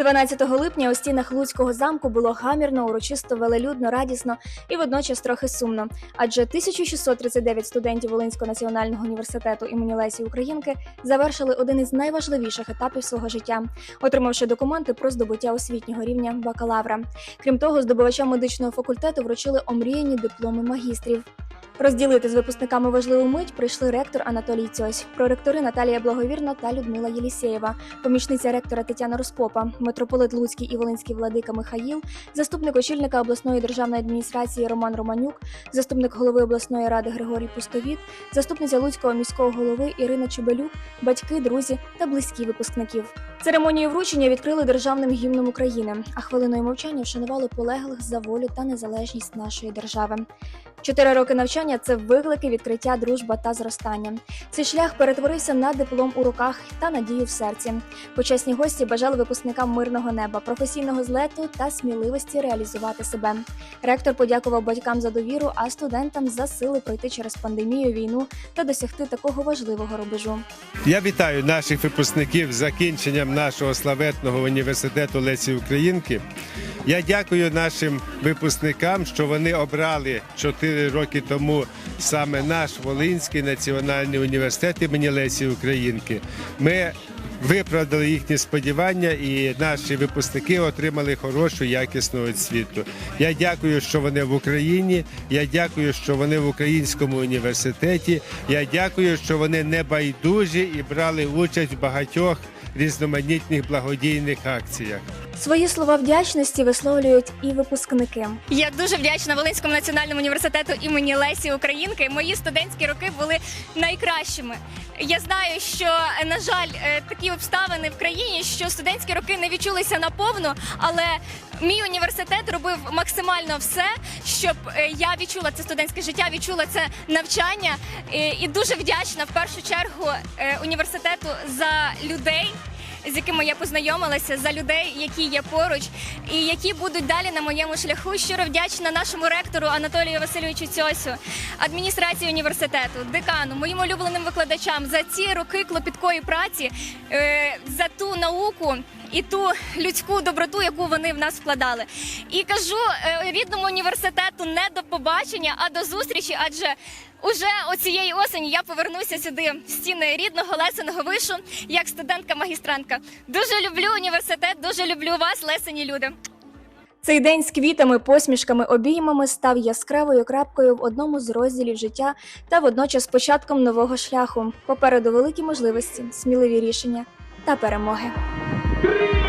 12 липня у стінах Луцького замку було гамірно, урочисто, велелюдно, радісно і водночас трохи сумно. Адже 1639 студентів Волинського національного університету імені Лесі Українки завершили один із найважливіших етапів свого життя, отримавши документи про здобуття освітнього рівня бакалавра. Крім того, здобувачам медичного факультету вручили омріяні дипломи магістрів. Розділити з випускниками важливу мить прийшли ректор Анатолій Цьось, проректори Наталія Благовірна та Людмила Єлісєєва, помічниця ректора Тетяна Розпопа, митрополит Луцький і Волинський владика Михаїл, заступник очільника обласної державної адміністрації Роман Романюк, заступник голови обласної ради Григорій Пустовіт, заступниця Луцького міського голови Ірина Чубелюк, батьки, друзі та близькі випускників. Церемонію вручення відкрили державним гімном України, а хвилиною мовчання вшанували полеглих за волю та незалежність нашої держави. Чотири роки навчання це виклики, відкриття, дружба та зростання. Цей шлях перетворився на диплом у руках та надію в серці. Почесні гості бажали випускникам мирного неба, професійного злету та сміливості реалізувати себе. Ректор подякував батькам за довіру, а студентам за сили пройти через пандемію, війну та досягти такого важливого рубежу. Я вітаю наших випускників з закінченням нашого славетного університету Лесі Українки. Я дякую нашим випускникам, що вони обрали 4 роки тому саме наш Волинський національний університет імені Лесі Українки. Ми виправдали їхні сподівання, і наші випускники отримали хорошу якісну освіту. Я дякую, що вони в Україні. Я дякую, що вони в українському університеті. Я дякую, що вони не байдужі і брали участь в багатьох різноманітних благодійних акціях. Свої слова вдячності висловлюють і випускники. Я дуже вдячна Волинському національному університету імені Лесі Українки. Мої студентські роки були найкращими. Я знаю, що на жаль, е, такі обставини в країні, що студентські роки не відчулися наповну, але мій університет робив максимально все, щоб е, я відчула це студентське життя, відчула це навчання. І- І дуже вдячна в першу чергу е, університету за людей з якими я познайомилася, за людей, які є поруч, і які будуть далі на моєму шляху. Щиро вдячна нашому ректору Анатолію Васильовичу Цьосю, адміністрації університету, декану, моїм улюбленим викладачам за ці роки клопіткої праці, е, науку. І ту людську доброту, яку вони в нас вкладали, і кажу е, рідному університету не до побачення, а до зустрічі. Адже уже оцієї осені я повернуся сюди в стіни рідного Лесиного вишу як студентка-магістрантка. Дуже люблю університет, дуже люблю вас, Лесені люди. Цей день з квітами, посмішками, обіймами став яскравою крапкою в одному з розділів життя та водночас початком нового шляху. Попереду великі можливості, сміливі рішення та перемоги. Three.